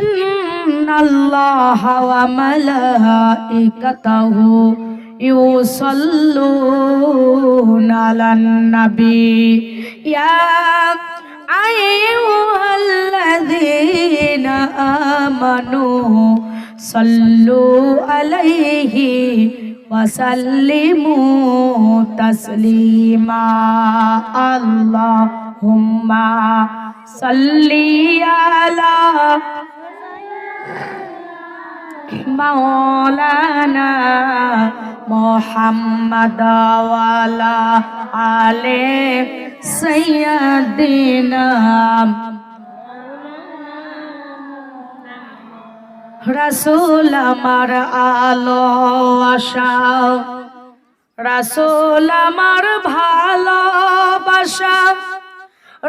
إن الله وملائكته يصلون على النبي يا أيها الذين آمنوا صلوا عليه وسلموا تسليما اللهم صل على মৌলানা মোহাম্মদ আলে সৈয়দিন রসুল আমার আলো আশা, রসুল আমার ভালোবাসা,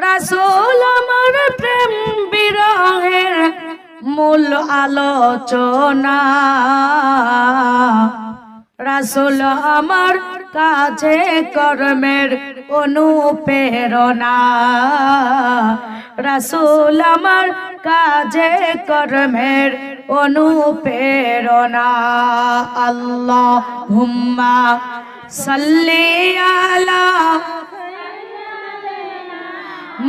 রসুল আমার প্রেম বিরহের মূল আলোচনা। রাসুল আমার কাছে কর্মের অনুপ্রেরণা। রাসুল আমার কাজে কর্মের অনুপ্রেরণা। আল্লাহ হুম্মা সাল্লি আলা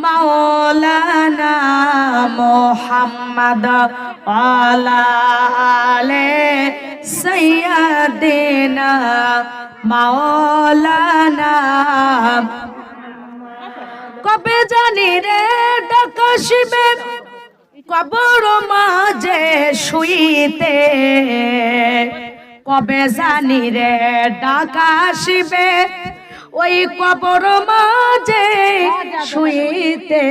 মাওলানা মোহাম্মদ আলা আলে সৈয়দিনা মাওলানা কবে জানি রে ডাকসিবে? কবর মাঝে শুইতে। কবে জানি রে ডাকাশিবে ওই কবর মাঝে শুইতে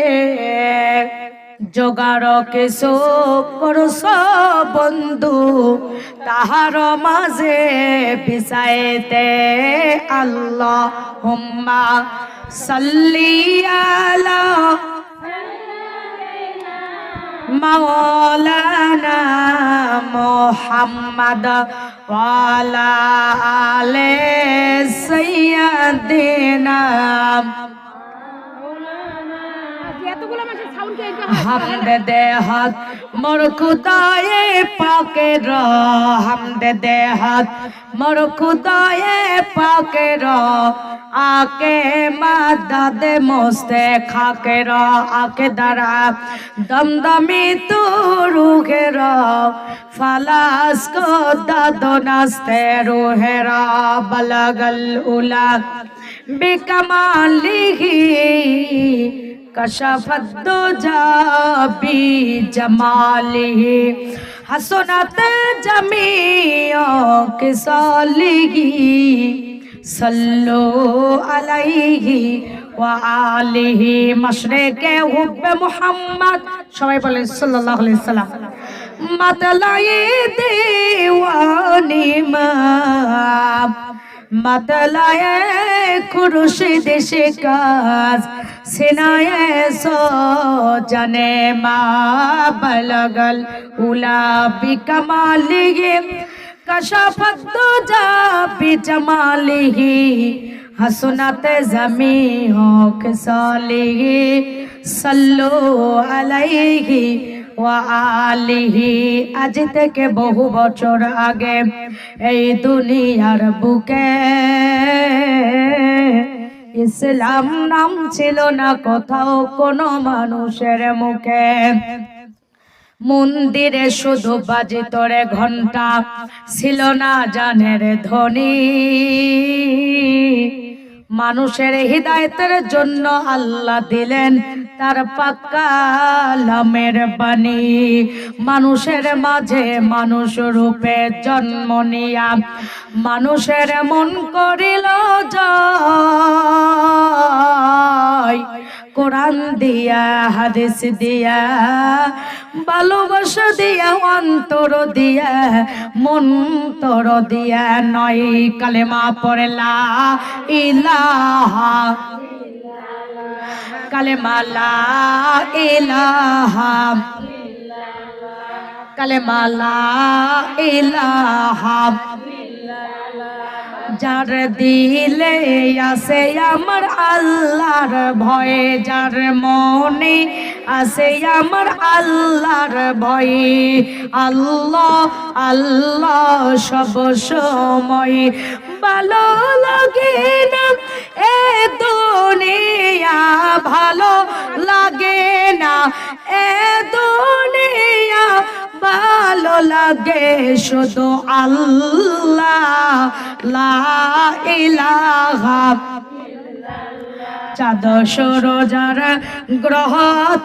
জোগাড় কিছু করস বন্ধু? তাহার মাঝে বিছাইতে আল্লাহ হুম্মা সাল্লি আলা মাওলানা মোহাম্মদ ওয়ালা আলে দে হামদে দে হাত, মোর খুদায়ে পাকের হামদে দে হাত। মোর খুদায়ে পাকের আকে মাদাদে মোস্তে খাকের আকে দারা দমদমি তু রুহের, ফালাস কো দাদো নাস্তে বলগল উলা। বিকমালিহি কশফদ্দো জাবি জমালিহি হাসনাত জমিও কিসালি সল্লু আলাইহি ওয়ালিহি মশরিকে মাশরিকে মুহাম্মদ। সবাই বলেন সাল্লাল্লাহু আলাইহি সাল্লাম। মাতলাই দেওয়ানি মা। মাতলায় দেশে কাজ। সিনায় জানে মা বলগল উলা বিকমালিহি কশফত দুজা বিজমালিহি হাসনাত জমিও খসালিহি সাল্লু আলাইহি ওয়ালিহি আজ থেকে বহু বছর আগে এই দুনিয়ার বুকে ইসলাম নাম ছিল না কোথাও কোনো মানুষের মুখে। মন্দিরে শুধু বাজে তরে ঘণ্টা ছিল না জানের ধ্বনি। মানুষের হৃদায়তের জন্য আল্লাহ দিলেন তার পাক্কা লামের বাণী। মানুষের মাঝে মানুষ রূপে জন্ম নিয়া। মানুষের মন করিল কোরআন দিয়া, হাদিস দিয়া, ভালোবাসা দিয়া, অন্তর দিয়া মন্তর দিয়া নয়। কালেমা পড়লা ইলাহা কালেমা লা ইলাহা কালেমা লা ইলাহা যার দিলে আসে আমার আল্লাহর ভয়ে, যার মনে আছে আমার আল্লাহর ভয়ে। আল্লাহ আল্লাহ সব সময় ভালো লাগে না। এ দুনিয়া ভালো লাগে না। এ দুনিয়া ভালো লাগে শুধু আল্লাহ। লা ইলাহা চাঁদ সরোজার গ্রহ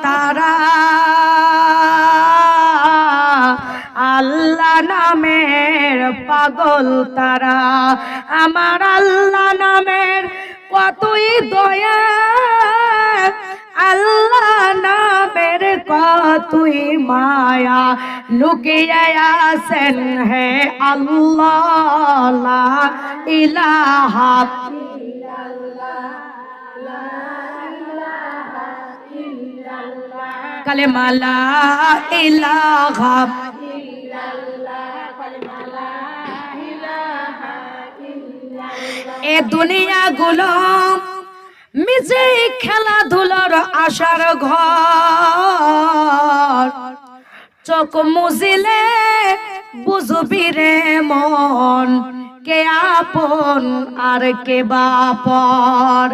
তারা। আল্লাহ নামের পাগল তারা। আমার আল্লাহ নামের কতই দয়া আল্লাহ নামের কতই মায়া। লুকিয়ে হে আল্লাহ ইলাহা কালেমা লা ইলাহা এ দুনিয়া গুলো মিজে খেলাধুলার আশার ঘর। চোখ মুজিলে বুঝবি রে মন, কে আপন আর কে বাপর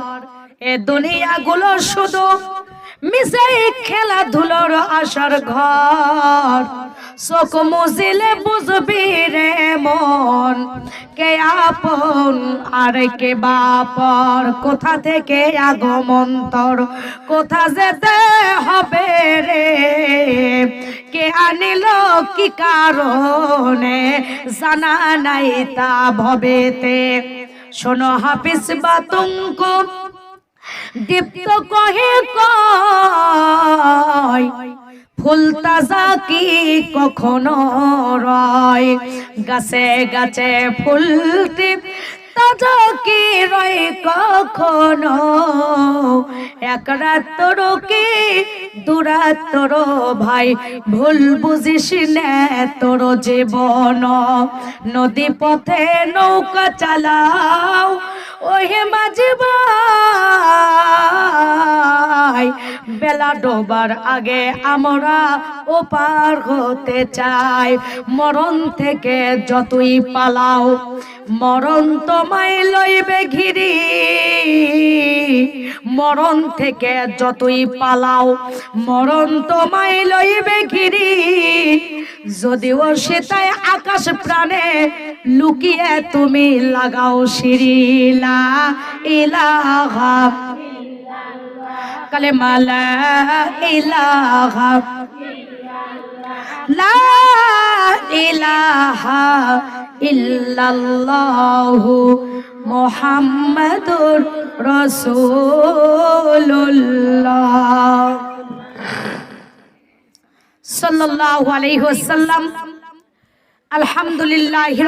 এ দুনিয়া গুলো শুধু মিশে খেলাধুলোর আশার ঘর। চোখ মুজিলে বুঝবি রে মন, কে আপন আর কে বাপর? কোথা থেকে আগমন তোর কোথা যেতে হবে রে? কে আনিল কি কারণে? জানা নাই তা ভবেতে। শোনো হাফিজ বাতুঙ্ক দীপ্ত কহে কয় ফুল তাজা কি কখনো রয়? গাছে গাছে ফুল তাজা কি রয় কখনো? এক রাত্র কি দুরাত্র ভাই। ভুল বুঝিস না তোর জীবন। নদী পথে নৌকা চালাও, ওহে মাঝি বেলা ডোবার আগে আমরা ওপার হতে চাই। মরণ থেকে যতই পালাও, মরণ তোমায় লইবে ঘিরি। মরণ থেকে যতই পালাও, মরণ তোমায় লইবে ঘিরি। যদিও সেটাই আকাশ প্রাণে লুকিয়ে তুমি লাগাও সিরিলা ইলাহা কালেমা লা ইলাহা লা ইলাহা ইল্লাল্লাহু মুহাম্মাদুর রাসূলুল্লাহ। সাল্লাল্লাহু আলাইহি ওয়াসাল্লাম। আলহামদুলিল্লাহি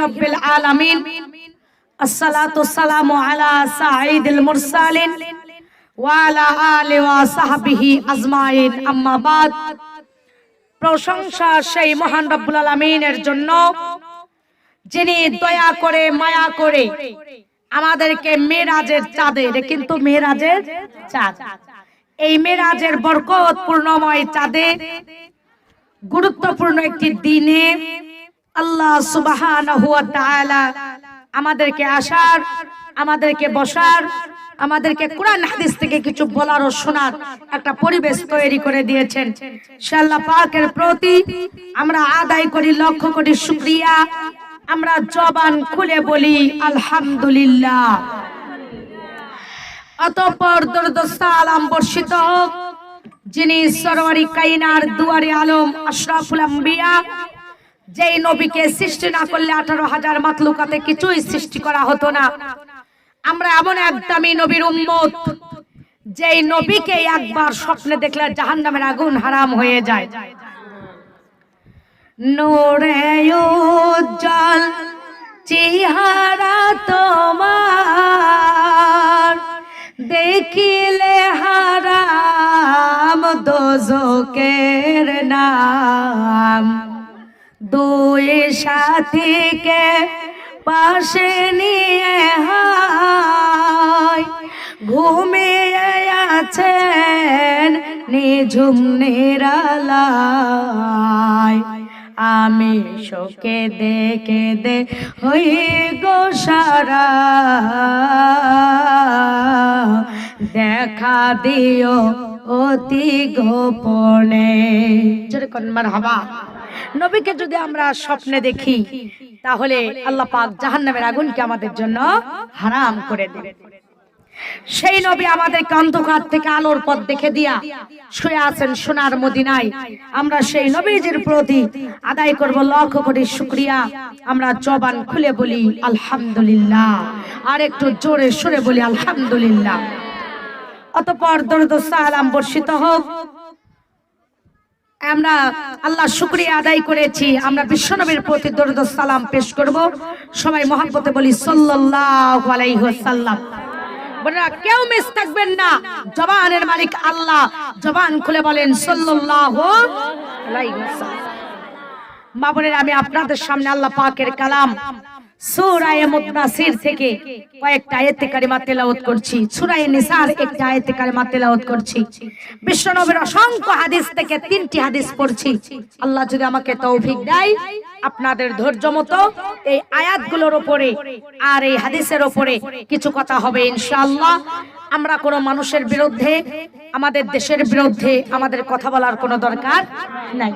আজমাইন। আম্মা প্রশংসা সেই মহান রব্বুল আলামিনের জন্য, যিনি দয়া করে, মায়া করে আমাদেরকে মেরাজের চাঁদে, এটা কিন্তু মেরাজের চাঁদ। এই মেরাজের বরকত পূর্ণময় চাঁদে, গুরুত্বপূর্ণ একটি দিনে, আল্লাহ সুবাহ আমাদেরকে আসার, আমাদেরকে বসার আমাদেরকে কোরআন হাদিস থেকে কিছু বলার ও শোনার একটা পরিবেশ তৈরি করে দিয়েছেন। আল্লাহ পাকের প্রতি আমরা আদায় করি লক্ষ্য করি শুকরিয়া। আমরা জবান খুলে বলি, আলহামদুলিল্লাহ। অতঃপর সালাম বর্ষিত যিনি সরওয়ারি কাইনার দুয়ারে আলম আশরাফুল আম্বিয়া, যেই নবীকে সৃষ্টি না করলে আঠারো হাজার মাতলুকাতে কিছুই সৃষ্টি করা হতো না। আমরা এমন এক দামি নবীর উম্মত, যেই নবীকে একবার স্বপ্নে দেখলে জাহান্নামের আগুন হারাম হয়ে যায়। নোরে উজ্জ্বল চেহারা তোমার, দেখিলে হারাম দোজকের নাম। দুই সাথীকে পাশে নিয়ে হায় ঘুমিয়ে আছেন নিঝুম নিরালায়। আমি শোকে দেখে দে হই গো সারা, দেখা দিও অতি গোপনে। যেরকম হাবা নবীকে যদি আমরা স্বপ্নে দেখি, তাহলে আল্লাহ পাক জাহান্নামের আগুনকে আমাদের জন্য হারাম করে দেবে। সেই নবী আমাদেরকে অন্ধকার থেকে আলোর পথ দেখে দিয়া শুয়ে আছেন সোনার মদিনায়। আমরা সেই নবীজির প্রতি আদায় করব লক্ষ কোটি শুক্রিয়া। আমরা জবান খুলে বলি, আলহামদুলিল্লাহ। আর একটু জোরে সুরে বলি, আলহামদুলিল্লাহ। অতপর দরদ সালাম বর্ষিত হোক। আমরা আল্লাহ শুক্রিয়া আদায় করেছি। আমরা বিশ্বনবীর প্রতি দরুদ সালাম পেশ করব। সবাই মহাব্বতে বলি, সাল্লাল্লাহু আলাইহি ওয়াসাল্লাম। কেউ মিস থাকবেন না। জবানের মালিক আল্লাহ। জবান খুলে বলেন, সাল্লাল্লাহু আলাইহি ওয়াসাল্লাম। মা বোনেরা, আমি আপনাদের সামনে আল্লাহ পাকের কালাম একটা করছি। অসংখ্য হাদিস থেকে তিনটি হাদিস আল্লাহ যদি আমাকে তৌফিক দেয়, আপনাদের ধৈর্য মতো এই আয়াতগুলোর উপরে আর এই হাদিসের উপরে কিছু কথা হবে ইনশাআল্লাহ। আমরা কোনো মানুষের বিরুদ্ধে, আমাদের দেশের বিরুদ্ধে আমাদের কথা বলার কোনো দরকার নাই।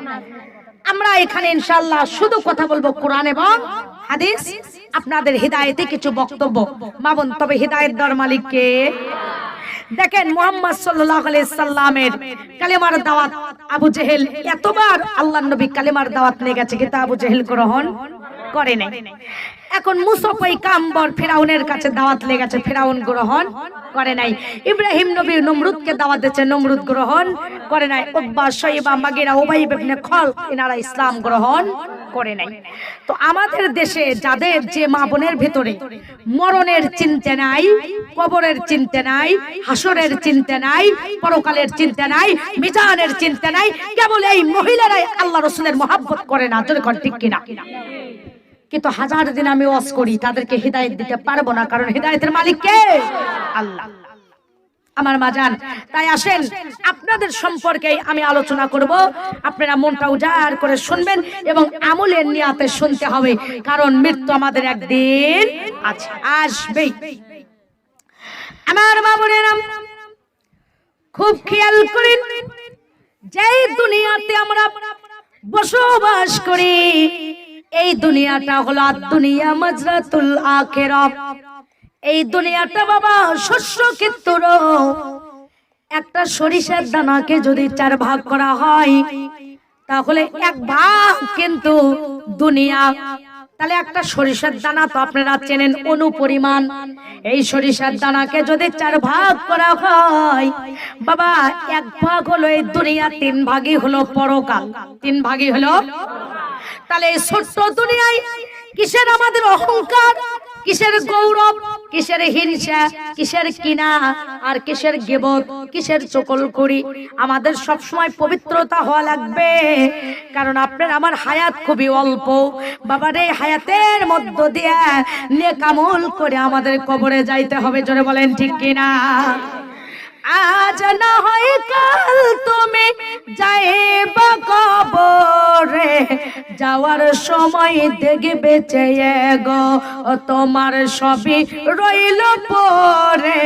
আমরা এখানে ইনশাআল্লাহ শুধু কথা বলব কোরআন এবং হাদিস? আপনাদের হৃদায়তে কিছু বক্তব্য। মাবন তবে হৃদায়ত দর মালিককে দেখেন, মোহাম্মদ সাল্লামের কালেমার দাওয়াত আবু জেহেল এতবার আল্লাহ নবী কালেমার দাওয়াত নিয়ে গেছে কিন্তু আবু জেহেল গ্রহণ করে নাই। এখন মুসফাই কাম্বর ফেরাউনের কাছে দাওয়াত লেগেছে ফেরাউন গ্রহণ করে নাই। ইব্রাহিম নবী নমরুদকে দাওয়াত দিয়েছে, নমরুদ গ্রহণ করে নাই। উব্বা শৈবা মাগিরা ইবনে খল এনারা ইসলাম গ্রহণ করে নাই। তো আমাদের দেশে যাদের যে মা বোনের ভেতরে মরণের চিন্তা নাই কবরের চিন্তা নাই হাসরের চিন্তা নাই পরকালের চিন্তা নাই মিজানের চিন্তা নাই কেবল এই মহিলারাই আল্লাহ রসুলের মহাব্বত করে না যখন ঠিক কিনা? কিন্তু হাজার দিন আমি ওয়াজ করি তাদেরকে হৃদায়ত দিতে পারব না কারণ হৃদায়তের মালিক কে? আল্লাহ। আমার মাজান তাই আসেন, আপনাদের সম্পর্কে আমি আলোচনা করব। আপনারা মনটা উজাড় করে শুনবেন এবং আমলের নিয়াতে শুনতে হবে, কারণ মৃত্যু আমাদের একদিন আছে, আসবেই। আমার মা বোনেরা খুব খেয়াল করেন, যেই দুনিয়াতে আমরা বসবাস করি, এই দুনিয়াটা হলো দুনিয়া মাজরাতুল আখেরাত এই দুনিয়াটা বাবা, শস্য ক্ষেত্র একটা সরিষার দানাকে যদি চার ভাগ করা হয়, তাহলে এক ভাগ কিন্তু দুনিয়া। তাহলে একটা সরিষার দানা তো আপনারা চেনেন অনুপরিমাণ। এই সরিষার দানাকে যদি চার ভাগ করা হয়, বাবা, এক ভাগ হলো এই দুনিয়া, তিন ভাগই হলো পরকাল। তিন ভাগই হলো তাহলে এই ছোট্ট দুনিয়ায় কিসের আমাদের অহংকার? কিসের গৌরব, কিসের হিংসা, কিসের কিনা, আর কিসের গেবত, কিসের চকল করি আমাদের সব সময় পবিত্রতা হওয়া লাগবে, কারণ আপনার আমার হায়াত খুবই অল্প। বাবার এই হায়াতের মধ্য দিয়ে নেকামল করে আমাদের কবরে যাইতে হবে, জোরে বলেন ঠিক কিনা? আজ না হয় কাল তুমি যাইবা কবরে। যাওয়ার সময় দেখবে চেয়ে গো, তোমার সবই রইল পরে।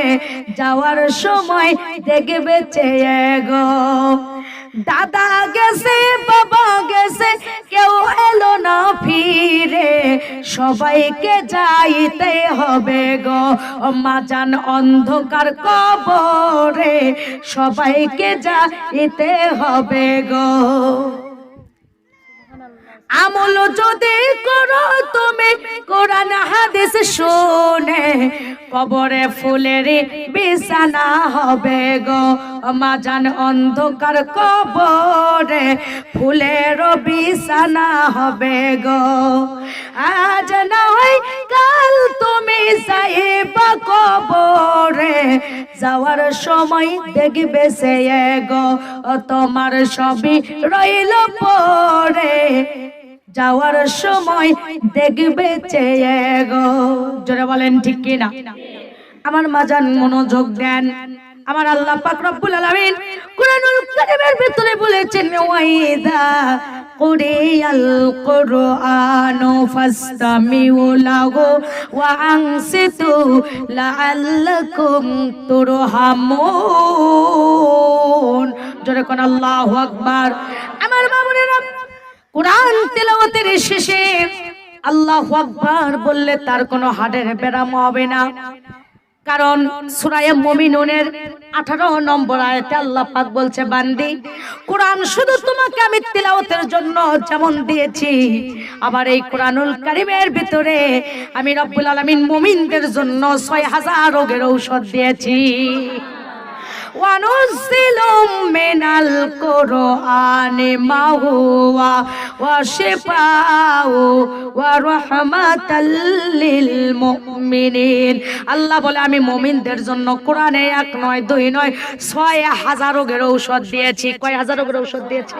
যাওয়ার সময় দেখবে চেয়ে গো। দাদা গেছে, বাবা গেছে, কেউ এলো না ফিরে। সবাইকে যাইতে হবে গো মাজান অন্ধকার কবরে। সবাইকে যাইতে হবে গো। আমল যদি করো তুমি, কোরআন, হাদিস শুনে কবরে ফুলের বিছানা হবে গো। মাজান অন্ধকার কবরে ফুলের বিছানা হবে গো। আজ নয় কাল তুমি যাইবা কবরে, যাওয়ার সময় দেখবে সে গো তোমার সবই রইল পরে। যাওয়ার সময় দেখবে চেয়ে গো। জোরে বলেন, ঠিক কিনা? আমার মাজান মনোযোগ দেন। আমার আল্লাহ পাক রব্বুল আলামিন কুরআনুল কারীমের ভিতরে বলেছেন, ওয়াইদা কুরিয়াল কুরআনু ফাসতামিউ লাহু ওয়া আনসিতু লাআল্লাকুম তুরহামুন। জোরে কোন আল্লাহু আকবার। আমার বাবুরেরা কোরআন তেলাওয়াতের শেষে আল্লাহু আকবার বললে তার কোনো হাড়ের ব্যারাম হবে না। কারণ সুরায়ে মুমিনুনের 18 নম্বর আয়াতে আল্লাহ পাক বলছে, বান্দি, কোরআন শুধু তোমাকে আমি তেলাওয়াতের জন্য যেমন দিয়েছি, আবার এই কোরআনুল কারিমের ভিতরে আমি রব্বুল আলামিন মুমিনদের জন্য 6000 রোগের ঔষধ দিয়েছি। ওয়ানুসিলুম মিনাল কোরআনে মাহুয়া ওয়াশিফাউ ওয়া রাহমাতাল লিল মুমিনিন। আল্লাহ বলে, আমি মুমিনদের জন্য কোরআনে এক নয়, দুই নয়, ছয় হাজার রোগের ঔষধ দিয়েছি। কয় হাজার রোগের ঔষধ দিয়েছি?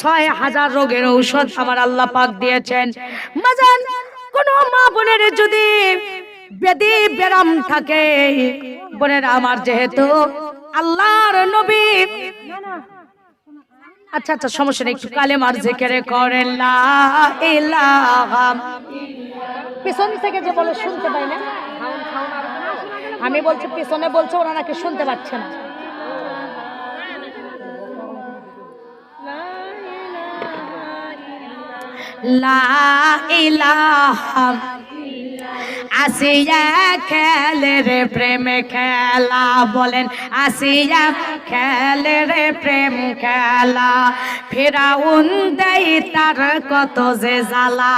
ছয় হাজার রোগের ঔষধ আমার আল্লাহ পাক দিয়েছেন। মাজান, কোন মা বোনের যদি বেদি বেরাম থাকে, বোনের আমার যেহেতু আল্লাহর নবী। আচ্ছা আচ্ছা সমস্যা নেই একটু কালে মার জেকেরে ইলাহা পিছন থেকে যে বলে শুনতে পাই না আমি বলছি পিছনে বলছে ওরা নাকি শুনতে পাচ্ছে না। লা ইলাহা আসিয়া খেলে রে প্রেম খেলা বলেন, আসিয়া খেলে রে প্রেম খেলা। ফেরাউন দেই তার কত যে জ্বালা,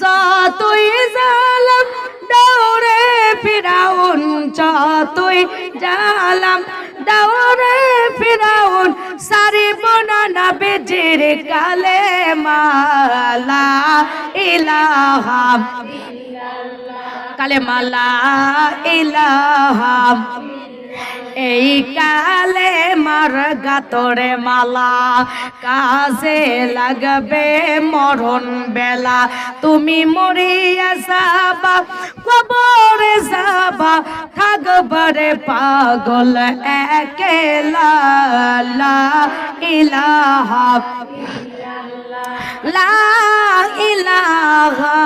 যতই জ্বালাম দৌড়ে ফিরাউন, যতই জ্বালাম দৌড়ে ফিরাউন, সারিব না না বেজির কালে মালা, ইলাহা কালে মালা ইলাহা এই কালে মার গাতরে মালা, কাজে লাগবে মরণ বেলা। তুমি মরিয়া যাবা, কবরে যাবা, থাকবারে পাগল একেলা ইলাহা লা ইলাহা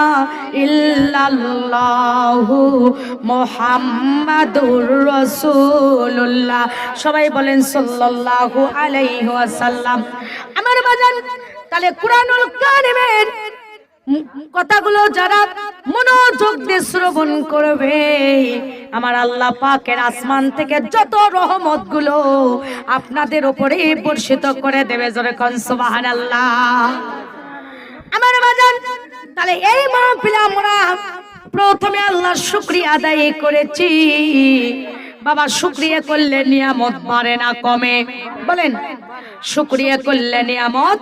ইল্লাল্লাহু মুহাম্মাদুর রাসূলুল্লাহ। সবাই বলেন সাল্লাল্লাহু আলাইহি ওয়াসাল্লাম। আমার বাজান, তাহলে কুরআনুল কারিমের কথাগুলো যারা মনোযোগ দিয়ে শ্রবণ করবে আমার আল্লাহ পাকের আসমান থেকে যত রহমতগুলো আপনাদের উপরে বর্ষিত করে দেবে জোরে কন সুবহানাল্লাহ। আমার বাজান, তাহলে এই মাহফিলে আমরা প্রথমে আল্লাহ শুক্রিয়া আদায় করেছি। বাবা, শুক্রিয়া করলে নিয়ামত বাড়ে না কমে। বলেন, শুক্রিয়া করলে নিয়ামত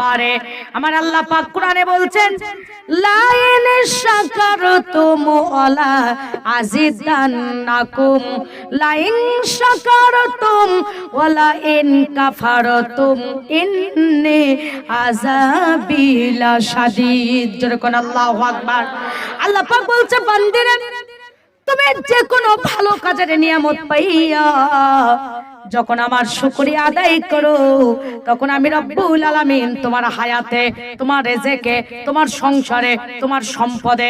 বাড়ে। আমার আল্লাহ পাক কোরআনে বলছেন, লাইন শাকারতুম ওয়ালা আজিদান্নাকুম। লাইন শাকারতুম ওয়ালা ইন কাফারতুম। ইন্নি আযাবি লাশাদীদ যেরকম আল্লাহু আকবার। আল্লাহ পাক বলছে, বান্দিরে, তুমি যে কোনো ভালো কাজের নিয়ামত পাইয়া যখন আমার শুকরিয়া আদায় করো, তখন আমি রব্বুল আলামিন তোমার হায়াতে, তোমার রেজেকে, তোমার সংসারে, তোমার সম্পদে